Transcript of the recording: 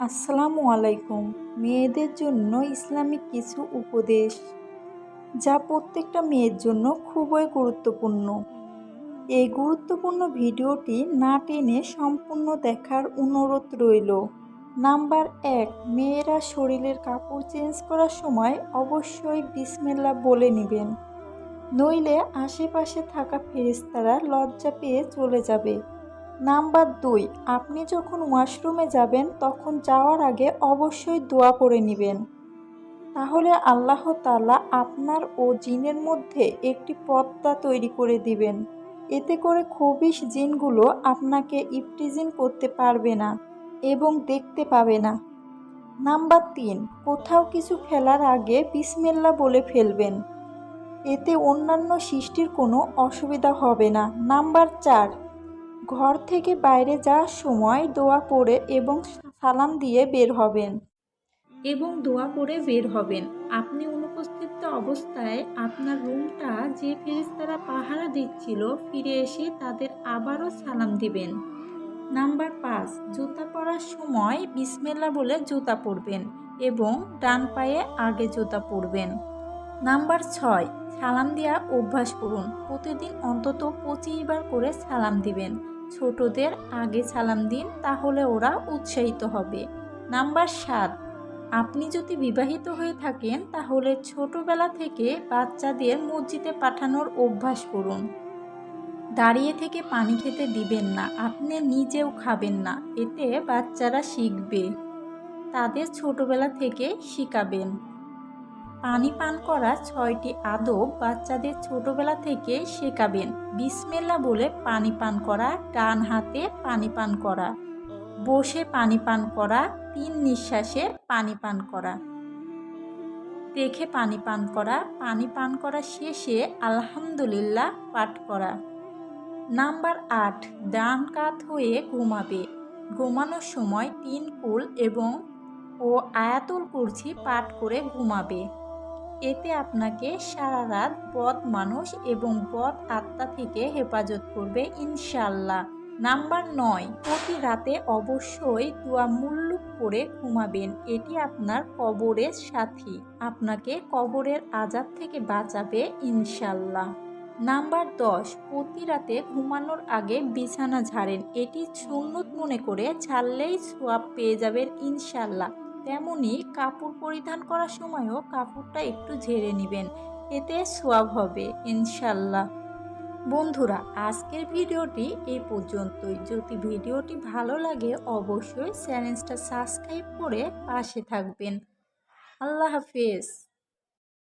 আসসালামু আলাইকুম। মেয়েদের জন্য ইসলামিক কিছু উপদেশ। যা প্রত্যেকটা মেয়ের জন্য খুবই গুরুত্বপূর্ণ। এই গুরুত্বপূর্ণ ভিডিওটি না টেনে সম্পূর্ণ দেখার অনুরোধ রইল। নাম্বার এক, মেয়েরা শরীরের কাপড় চেঞ্জ করার সময় অবশ্যই বিসমিল্লা বলে নেবেন। নইলে আশেপাশে থাকা ফেরিস্তারা লজ্জা পেয়ে চলে যাবে। নাম্বার দুই, আপনি যখন ওয়াশরুমে যাবেন, তখন যাওয়ার আগে অবশ্যই দোয়া পড়ে নেবেন। তাহলে আল্লাহ তাআলা আপনার ও জিনের মধ্যে একটি পর্দা তৈরি করে দিবেন। এতে করে খবিশ জিনগুলো আপনাকে ইপটিজিন করতে পারবে না এবং দেখতে পাবে না। নাম্বার তিন, কোথাও কিছু ফেলার আগে বিসমেল্লা বলে ফেলবেন। এতে অন্যান্য সৃষ্টির কোনো অসুবিধা হবে না। নাম্বার চার ঘর থেকে বাইরে যাওয়ার সময় দোয়া পড়ে এবং সালাম দিয়ে বের হবেন। এবং দোয়া পড়ে বের হবেন। আপনি অনুপস্থিত অবস্থায় আপনার রুমটা যে ফেরেস্তারা পাহারা দিচ্ছিল ফিরে এসে তাদের আবারও সালাম দিবেন। নাম্বার পাঁচ, জুতা পরার সময় বিসমেল্লা বলে জুতা পরবেন এবং ডান পায়ে আগে জুতা পরবেন। নাম্বার ছয়, সালাম দেওয়া অভ্যাস করুন। প্রতিদিন অন্তত পঁচিশ বার করে সালাম দিবেন। ছোটদের আগে সালাম দিন, তাহলে ওরা উৎসাহিত হবে। নাম্বার সাত, আপনি যদি বিবাহিত হয়ে থাকেন, তাহলে ছোটবেলা থেকে বাচ্চাদের মসজিদে পাঠানোর অভ্যাস করুন। দাঁড়িয়ে থেকে পানি খেতে দিবেন না, আপনি নিজেও খাবেন না, এতে বাচ্চারা শিখবে। তাদের ছোটবেলা থেকে শিখাবেন। পানি পান করা ছয়টি আদব বাচ্চাদের ছোটবেলা থেকে শেখাবেন। বিসমেল্লা বলে পানি পান করা, ডান হাতে পানি পান করা, বসে পানি পান করা, তিন নিঃশ্বাসে পানি পান করা, দেখে পানি পান করা, পানি পান করা শেষে আলহামদুলিল্লাহ পাঠ করা। নাম্বার আট, ডান কাত হয়ে ঘুমাবে। ঘুমানোর সময় তিন কুল এবং ও আয়াতুল কুরছি পাঠ করে ঘুমাবে। এতে আপনাকে সারা রাত বদ মানুষ এবং বদ আত্মা থেকে হেফাজত করবে ইনশাল্লাহ নাম্বার নয়, প্রতি রাতে অবশ্যই দোয়া মুল্লুক করে ঘুমাবেন। এটি আপনার কবরের সাথী। আপনাকে কবরের আজাব থেকে বাঁচাবে ইনশাল্লাহ নাম্বার দশ, প্রতি রাতে ঘুমানোর আগে বিছানা ঝাড়েন। এটি সুন্নত মনে করে ছাড়লেই সোয়াব পেয়ে যাবেন ইনশাল্লাহ তেমনি কাপড় পরিধান করার সময়ও কাপড়টা একটু ঝেড়ে নেবেন, এতে সোয়াব হবে, ইনশাল্লাহ। বন্ধুরা, আজকের ভিডিওটি এই পর্যন্তই। যদি ভিডিওটি ভালো লাগে, অবশ্যই চ্যানেলটা সাবস্ক্রাইব করে পাশে থাকবেন। আল্লাহ হাফেজ।